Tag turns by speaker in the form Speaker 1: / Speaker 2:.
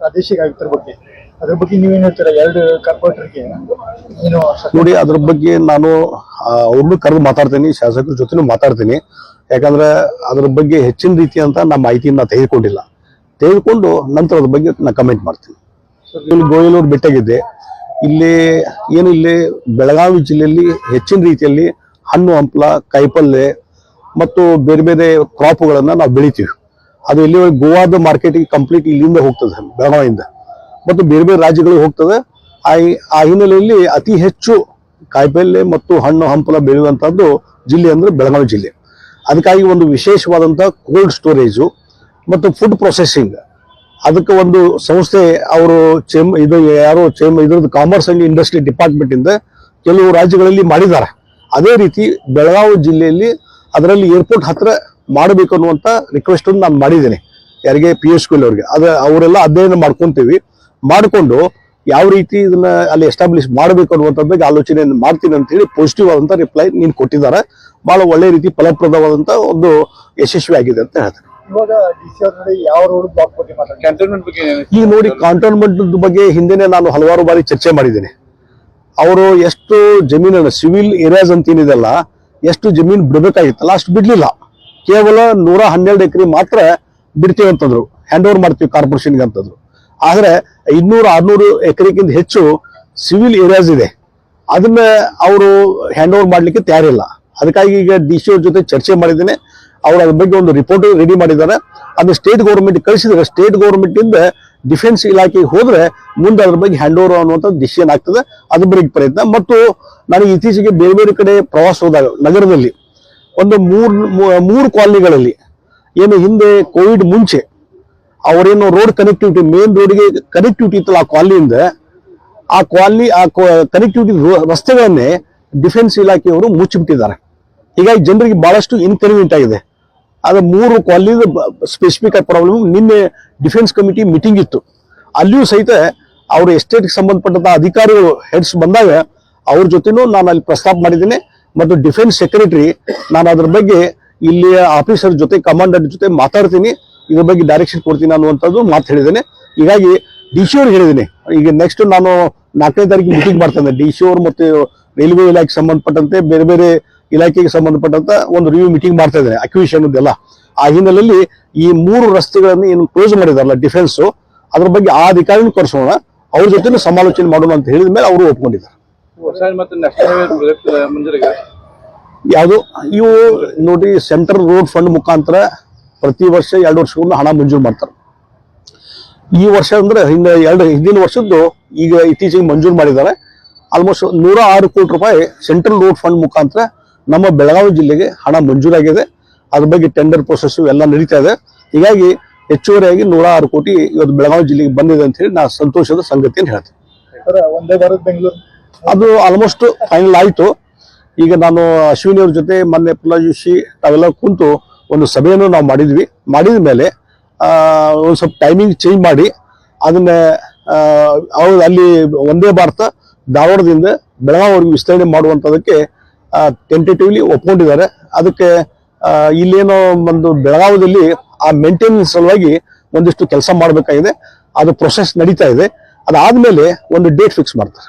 Speaker 1: ಪ್ರಾದೇಶಿಕ ಆಯುಕ್ತರ ಬಗ್ಗೆ. ಅದ್ರ ಬಗ್ಗೆ ನೀವೇನ್ ಹೇಳ್ತೀರಾ? ಎರಡು ಕಾರ್ಪೊರೇಟರ್ಗೆ ಏನು
Speaker 2: ನೋಡಿ ಅದ್ರ ಬಗ್ಗೆ ನಾನು ಅವ್ರನ್ನು ಕರೆದು ಮಾತಾಡ್ತೀನಿ ಶಾಸಕರ ಜೊತೆನೂ ಮಾತಾಡ್ತೀನಿ. ಯಾಕಂದ್ರೆ ಅದ್ರ ಬಗ್ಗೆ ಹೆಚ್ಚಿನ ರೀತಿ ಅಂತ ನಮ್ಮ ಮಾಹಿತಿಯನ್ನ ತೆಗೆದುಕೊಂಡಿಲ್ಲ. ತೆಗೆದುಕೊಂಡು ನಂತರ ಅದ್ರ ಬಗ್ಗೆ ನಾ ಕಮೆಂಟ್ ಮಾಡ್ತೀನಿ. ಇಲ್ಲಿ ಗೋಯಲೂರು ಬೆಟ್ಟಗಿದ್ದೆ. ಇಲ್ಲಿ ಏನು ಇಲ್ಲಿ ಬೆಳಗಾವಿ ಜಿಲ್ಲೆಯಲ್ಲಿ ಹೆಚ್ಚಿನ ರೀತಿಯಲ್ಲಿ ಹಣ್ಣು ಹಂಪಲ ಕಾಯಿಪಲ್ಲೆ ಮತ್ತು ಬೇರೆ ಬೇರೆ ಕ್ರಾಪ್ಗಳನ್ನು ನಾವು ಬೆಳಿತೀವಿ. ಅದು ಇಲ್ಲಿ ಗೋವಾದ ಮಾರ್ಕೆಟಿಗೆ ಕಂಪ್ಲೀಟ್ ಇಲ್ಲಿಂದ ಹೋಗ್ತದೆ, ಬೆಳಗಾವಿಯಿಂದ. ಮತ್ತು ಬೇರೆ ಬೇರೆ ರಾಜ್ಯಗಳಿಗೆ ಹೋಗ್ತದೆ. ಆ ಹಿನ್ನೆಲೆಯಲ್ಲಿ ಅತಿ ಹೆಚ್ಚು ಕಾಯಿಪಲ್ಯ ಮತ್ತು ಹಣ್ಣು, ಹಂಪಲ ಬೆಳೆಯುವಂಥದ್ದು ಜಿಲ್ಲೆ ಅಂದ್ರೆ ಬೆಳಗಾವಿ ಜಿಲ್ಲೆ. ಅದಕ್ಕಾಗಿ ಒಂದು ವಿಶೇಷವಾದಂಥ ಕೋಲ್ಡ್ ಸ್ಟೋರೇಜು ಮತ್ತು ಫುಡ್ ಪ್ರೊಸೆಸಿಂಗ್. ಅದಕ್ಕೆ ಒಂದು ಸಂಸ್ಥೆ ಅವರು ಚೇಮ್, ಇದು ಯಾರೋ ಚೇಮ್, ಇದ್ರದ್ದು ಕಾಮರ್ಸ್ ಅಂಡ್ ಇಂಡಸ್ಟ್ರಿ ಡಿಪಾರ್ಟ್ಮೆಂಟ್ ಇಂದ ಕೆಲವು ರಾಜ್ಯಗಳಲ್ಲಿ ಮಾಡಿದ್ದಾರೆ. ಅದೇ ರೀತಿ ಬೆಳಗಾವಿ ಜಿಲ್ಲೆಯಲ್ಲಿ ಅದರಲ್ಲಿ ಏರ್ಪೋರ್ಟ್ ಹತ್ರ ಮಾಡಬೇಕು ಅನ್ನುವಂತ ರಿಕ್ವೆಸ್ಟ್ ನಾನು ಮಾಡಿದ್ದೀನಿ. ಯಾರಿಗೆ ಪಿ ಯು ಸ್ಕೂಲ್ ಅವ್ರಿಗೆ. ಅದ ಅವರೆಲ್ಲ ಅಧ್ಯಯನ ಮಾಡ್ಕೊಂತೀವಿ. ಮಾಡಿಕೊಂಡು ಯಾವ ರೀತಿ ಇದನ್ನ ಅಲ್ಲಿ ಎಸ್ಟಾಬ್ಲಿಷ್ ಮಾಡಬೇಕು ಅನ್ನುವಂಥ ಬಗ್ಗೆ ಆಲೋಚನೆಯನ್ನು ಮಾಡ್ತೀನಿ ಅಂತ ಹೇಳಿ ಪಾಸಿಟಿವ್ ಆದಂತ ರಿಪ್ಲೈ ನೀನು ಕೊಟ್ಟಿದ್ದಾರೆ. ಬಹಳ ಒಳ್ಳೆ ರೀತಿ ಫಲಪ್ರದವಾದಂತ ಒಂದು ಯಶಸ್ವಿ ಆಗಿದೆ ಅಂತ ಹೇಳ್ತಾರೆ ಈಗ ನೋಡಿ ಕಾಂಟೋನ್ಮೆಂಟ್ ಬಗ್ಗೆ ಹಿಂದೆನೆ ನಾನು ಹಲವಾರು ಬಾರಿ ಚರ್ಚೆ ಮಾಡಿದ್ದೀನಿ. ಅವರು ಎಷ್ಟು ಜಮೀನನ್ನು ಸಿವಿಲ್ ಏರಿಯಾಸ್ ಅಂತ ಏನಿದೆಲ್ಲ ಎಷ್ಟು ಜಮೀನು ಬಿಡಬೇಕಾಗಿತ್ತಲ್ಲ ಅಷ್ಟು ಬಿಡ್ಲಿಲ್ಲ. ಕೇವಲ ನೂರ ಹನ್ನೆರಡು ಎಕರೆ ಮಾತ್ರ ಬಿಡ್ತೀವಿ ಅಂತಂದ್ರು. ಹ್ಯಾಂಡ್ ಓವರ್ ಮಾಡ್ತೀವಿ ಕಾರ್ಪೊರೇಷನ್ಗೆ ಅಂತಂದ್ರು. ಆದ್ರೆ ಇನ್ನೂರ ಆರ್ನೂರು ಎಕರೆಗಿಂತ ಹೆಚ್ಚು ಸಿವಿಲ್ ಏರಿಯಾಸ್ ಇದೆ. ಅದನ್ನ ಅವರು ಹ್ಯಾಂಡ್ ಓವರ್ ಮಾಡ್ಲಿಕ್ಕೆ ತಯಾರಿಲ್ಲ. ಅದಕ್ಕಾಗಿ ಈಗ ಡಿ ಸಿ ಅವ್ರ ಜೊತೆ ಚರ್ಚೆ ಮಾಡಿದ್ದೇನೆ. ಅವ್ರು ಅದ್ರ ಬಗ್ಗೆ ಒಂದು ರಿಪೋರ್ಟ್ ರೆಡಿ ಮಾಡಿದ್ದಾರೆ. ಅದನ್ನ ಸ್ಟೇಟ್ ಗೌರ್ಮೆಂಟ್ ಕಳಿಸಿದ್ರೆ ಸ್ಟೇಟ್ ಗೌರ್ಮೆಂಟ್ ಇಂದ ಡಿಫೆನ್ಸ್ ಇಲಾಖೆಗೆ ಹೋದ್ರೆ ಮುಂದೆ ಅದ್ರ ಬಗ್ಗೆ ಹ್ಯಾಂಡ್ ಓವರ್ ಅನ್ನುವಂಥ ಡಿಸಿಷನ್ ಆಗ್ತದೆ. ಅದ್ರ ಬಗ್ಗೆ ಪ್ರಯತ್ನ. ಮತ್ತು ನನಗೆ ಇತ್ತೀಚೆಗೆ ಬೇರೆ ಬೇರೆ ಕಡೆ ಪ್ರವಾಸ ಹೋದಾಗ ನಗರದಲ್ಲಿ ಒಂದು ಮೂರ್ ಮೂರು ಕಾಲನಿಗಳಲ್ಲಿ. ಏನು ಹಿಂದೆ ಕೋವಿಡ್ ಮುಂಚೆ, ಅವರೇನು ರೋಡ್ ಕನೆಕ್ಟಿವಿಟಿ ಮೇನ್ ರೋಡ್ಗೆ ಕನೆಕ್ಟಿವಿಟಿ ಇತ್ತಲ್ಲ ಆ ಕಾಲನಿಯಿಂದ, ಆ ಕಾಲನಿ, ಆ ಕನೆಕ್ಟಿವಿಟಿ ರಸ್ತೆಗಳನ್ನೇ ಡಿಫೆನ್ಸ್ ಇಲಾಖೆಯವರು ಮುಚ್ಚಿಬಿಟ್ಟಿದ್ದಾರೆ. ಹೀಗಾಗಿ ಜನರಿಗೆ ಬಹಳಷ್ಟು ಇನ್ಕನ್ವೀನಿಯಂಟ್ ಆಗಿದೆ. ಅದು ಮೂರು ಕಾಲನಿ ಸ್ಪೆಸಿಫಿಕ್ ಆಗಿ ಪ್ರಾಬ್ಲಮ್ ನಿನ್ನೆ ಡಿಫೆನ್ಸ್ ಕಮಿಟಿ ಮೀಟಿಂಗ್ ಇತ್ತು. ಅಲ್ಲಿಯೂ ಸಹಿತ ಅವರು ಎಸ್ಟೇಟ್ಗೆ ಸಂಬಂಧಪಟ್ಟಂತ ಅಧಿಕಾರಿಗಳು ಹೆಡ್ಸ್ ಬಂದಾಗ, ಅವ್ರ ಜೊತೆನೂ ನಾನು ಅಲ್ಲಿ ಪ್ರಸ್ತಾಪ ಮಾಡಿದ್ದೇನೆ. ಮತ್ತು ಡಿಫೆನ್ಸ್ ಸೆಕ್ರೆಟರಿ ನಾನು ಅದ್ರ ಬಗ್ಗೆ ಇಲ್ಲಿಯ ಆಫೀಸರ್ ಜೊತೆ ಕಮಾಂಡರ್ ಜೊತೆ ಮಾತಾಡ್ತೀನಿ. ಇದ್ರ ಬಗ್ಗೆ ಡೈರೆಕ್ಷನ್ ಕೊಡ್ತೀನಿ ಅನ್ನುವಂಥದ್ದು ಮಾತು ಹೇಳಿದ್ದೇನೆ. ಹೀಗಾಗಿ ಡಿ ಸಿ ಅವ್ರಿಗೆ ಹೇಳಿದ್ದೀನಿ. ಈಗ ನೆಕ್ಸ್ಟ್ ನಾನು ನಾಲ್ಕನೇ ತಾರೀಕು ಮೀಟಿಂಗ್ ಮಾಡ್ತೇನೆ ಡಿ ಸಿ ಅವರು ಮತ್ತು ರೈಲ್ವೆ ಇಲಾಖೆಗೆ ಸಂಬಂಧಪಟ್ಟಂತೆ, ಬೇರೆ ಬೇರೆ ಇಲಾಖೆಗೆ ಸಂಬಂಧಪಟ್ಟಂತ ಒಂದು ರಿವ್ಯೂ ಮೀಟಿಂಗ್ ಮಾಡ್ತಾ ಇದ್ದೇನೆ ಅಕ್ವಿಷನ್ ಎಲ್ಲ ಆ ಹಿನ್ನೆಲೆಯಲ್ಲಿ ಈ ಮೂರು ರಸ್ತೆಗಳನ್ನು ಏನು ಕ್ಲೋಸ್ ಮಾಡಿದಾರಲ್ಲ ಡಿಫೆನ್ಸ್ ಅದ್ರ ಬಗ್ಗೆ ಆ ಅಧಿಕಾರಿನ ಕರೆಸೋಣ. ಅವ್ರ ಜೊತೆ ಸಮಾಲೋಚನೆ ಮಾಡೋಣ ಅಂತ ಹೇಳಿದ ಮೇಲೆ ಅವರು ಒಪ್ಕೊಂಡಿದ್ದಾರೆ.
Speaker 3: ಮತ್ತೆ ನ್ಯಾಷನಲ್ ಹೈವೇ ಪ್ರಾಜೆಕ್ಟ್ ಮಂಜೂರಿಗೆ?
Speaker 2: ಯಾವುದು? ಇವು ನೋಡಿ ಸೆಂಟ್ರಲ್ ರೋಡ್ ಫಂಡ್ ಮುಖಾಂತರ ಪ್ರತಿ ವರ್ಷ ಎರಡು ವರ್ಷಕ್ಕೊಮ್ಮೆ ಹಣ ಮಂಜೂರು ಮಾಡ್ತಾರೆ. ಈ ವರ್ಷ ಅಂದ್ರೆ ಹಿಂದೆ ಎರಡು ಹಿಂದಿನ ವರ್ಷದ್ದು ಈಗ ಇತ್ತೀಚೆಗೆ ಮಂಜೂರು ಮಾಡಿದ್ದಾರೆ. ಆಲ್ಮೋಸ್ಟ್ ನೂರ ಆರು ಕೋಟಿ ರೂಪಾಯಿ ಸೆಂಟ್ರಲ್ ರೋಡ್ ಫಂಡ್ ಮುಖಾಂತರ ನಮ್ಮ ಬೆಳಗಾವಿ ಜಿಲ್ಲೆಗೆ ಹಣ ಮಂಜೂರಾಗಿದೆ ಅದ್ರ ಬಗ್ಗೆ ಟೆಂಡರ್ ಪ್ರೊಸೆಸ್ ಎಲ್ಲ ನಡೀತಾ ಇದೆ. ಹೀಗಾಗಿ ಹೆಚ್ಚುವರಿಯಾಗಿ ನೂರ ಆರು ಕೋಟಿ ಇವತ್ತು ಬೆಳಗಾವಿ ಜಿಲ್ಲೆಗೆ ಬಂದಿದೆ ಅಂತ ಹೇಳಿ ನಾ ಸಂತೋಷದ ಸಂಗತಿಯನ್ನು ಹೇಳ್ತೀನಿ.
Speaker 1: ಒಂದೇ ಭಾರತ್ ಬೆಂಗಳೂರು.
Speaker 2: ಅದು ಆಲ್ಮೋಸ್ಟ್ ಫೈನಲ್ ಆಯಿತು. ಈಗ ನಾನು ಅಶ್ವಿನಿ ಅವ್ರ ಜೊತೆ ಮೊನ್ನೆ ಜೋಶಿ ತಾವೆಲ್ಲ ಕುಂತು ಒಂದು ಸಭೆಯನ್ನು ನಾವು ಮಾಡಿದ್ವಿ. ಮಾಡಿದ ಮೇಲೆ ಒಂದು ಸ್ವಲ್ಪ ಟೈಮಿಂಗ್ ಚೇಂಜ್ ಮಾಡಿ, ಅದನ್ನ ಅವ್ರು ಅಲ್ಲಿ ಒಂದೇ ಭಾರತ, ಧಾರವಾಡದಿಂದ ಬೆಳಗಾವಿವರೆಗೆ ವಿಸ್ತರಣೆ ಮಾಡುವಂಥದಕ್ಕೆ ಟೆಂಟೇಟಿವ್ಲಿ ಒಪ್ಕೊಂಡಿದ್ದಾರೆ. ಅದಕ್ಕೆ ಇಲ್ಲೇನೋ ಒಂದು ಬೆಳಗಾವಿದಲ್ಲಿ ಆ ಮೇಂಟೆನೆನ್ಸ್ ಸಲುವಾಗಿ ಒಂದಿಷ್ಟು ಕೆಲಸ ಮಾಡಬೇಕಾಗಿದೆ. ಅದು ಪ್ರೊಸೆಸ್ ನಡೀತಾ ಇದೆ. ಅದಾದ್ಮೇಲೆ ಒಂದು ಡೇಟ್ ಫಿಕ್ಸ್ ಮಾಡ್ತಾರೆ.